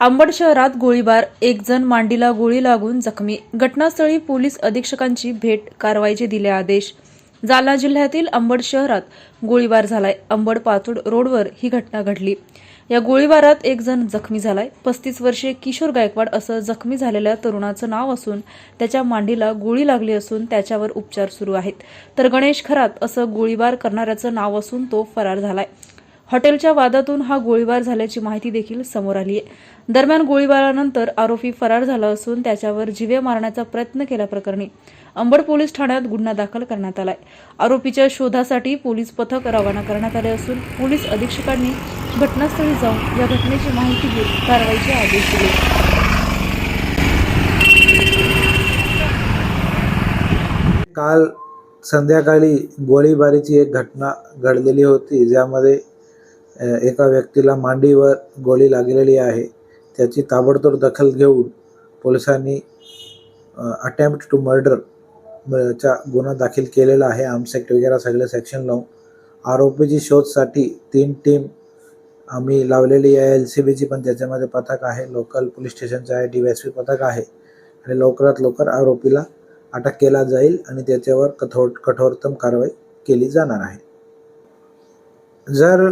अंबड शहरात गोळीबार. एक जण मांडीला गोळी लागून जखमी. घटनास्थळी पोलीस अधीक्षकांची भेट कारवाईचे दिले आदेश. जालना जिल्ह्यातील अंबड शहरात गोळीबार झालाय. अंबड पातूड रोडवर ही घटना घडली. या गोळीबारात एक जण जखमी झालाय. पस्तीस वर्षीय किशोर गायकवाड असं जखमी झालेल्या तरुणाचं नाव असून त्याच्या मांडीला गोळी लागली असून त्याच्यावर उपचार सुरू आहेत. तर गणेश खरात असं गोळीबार करणाऱ्याचं नाव असून तो फरार झालाय. हॉटेलच्या वादातून हा गोळीबार झाल्याची माहिती देखील समोर आली आहे. दरम्यान गोळीबारानंतर आरोपी फरार झाला असून त्याच्यावर जीवे मारण्याचा प्रयत्न केल्याप्रकरणी अंबड पोलीस ठाण्यात गुन्हा दाखल करण्यात आलाय. आरोपीच्या शोधासाठी पोलीस पथक रवाना करण्यात आले असून पोलीस अधीक्षकांनी घटनास्थळी जाऊन या घटनेची माहिती घेत कारवाईचे आदेश दिले. काल संध्याकाळी गोळीबारीची एक घटना घडलेली होती ज्यामध्ये एका व्यक्तीला मांडीवर गोळी लागलेली आहे. त्याची ताबडतोब दखल घेऊन पोलिसांनी अटेम्प्ट टू मर्डर चा गुन्हा दाखल केलेला आहे. आर्म्स ॲक्ट वगैरे सगळे सेक्शन लावून. आरोपीची शोधसाठी तीन टीम आम्ही लावलेली आहे. एल सी बीची पण त्याच्यामध्ये पथक आहे. लोकल पोलीस स्टेशनचं आहे. डी एस पी पथक आहे. आणि लवकरात लवकर आरोपीला अटक केला जाईल आणि त्याच्यावर कठोर कठोरतम कारवाई केली जाणार आहे. जर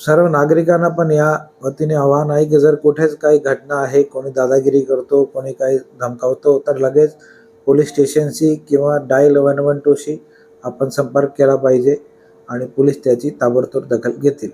सर्व नागरिकांना पण या वतीने आव्हान आहे की जर कुठेच काही घटना आहे कोणी दादागिरी करतो कोणी काही धमकावतो तर लगेच पोलीस स्टेशनशी किंवा डायल वन वन टूशी आपण संपर्क केला पाहिजे आणि पोलीस त्याची ताबडतोब दखल घेतील.